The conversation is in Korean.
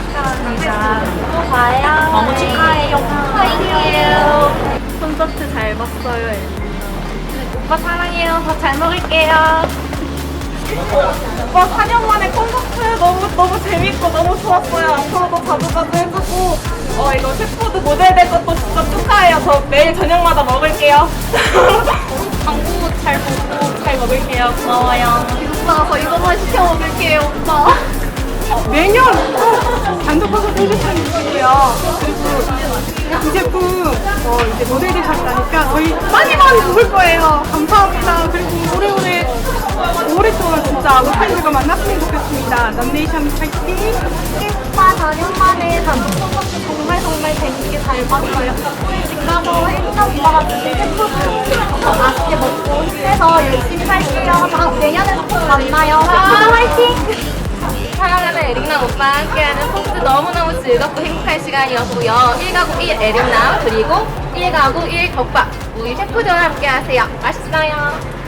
축하합니다. 또 봐요. 너무 축하해요. 축하해요. 콘서트 잘 봤어요. 오빠 사랑해요. 더잘 먹을게요. 오빠 4년 만에 콘서트 너무 너무 재밌고 너무 좋았어요. 앞으로도 자주 자주 해주고 어 이거 셰프드 모델 될 것도 진짜 축하해요. 저 매일 저녁마다 먹을게요. 광고 잘 보고 잘 먹을게요. 고마워요. 오빠 저 이거만 시켜 먹을게 이제 모델 되셨다니까 저희 많이 많이 먹을 거예요. 감사합니다. 그리고 오래오래 오랫동안 진짜 우리 팬들과 만났으면 좋겠습니다. 넌네이션 파이팅! 오빠 4년 만에 단독 콘서트 정말 정말 재밌게 잘 봤어요. 집 가서 혜민 오빠가 주신 셰프드 더 맛있게 먹고 힘내서 열심히 살게요. 다음 내년에도 꼭 만나요. 셰프드 화이팅! 사랑하는 에릭남 오빠와 함께하는 콘서트 너무너무 즐겁고 행복한 시간이었고요. 1가구 1 에릭남 그리고 1가구 1 덮밥 우리 셰프들과 함께 하세요. 맛있어요.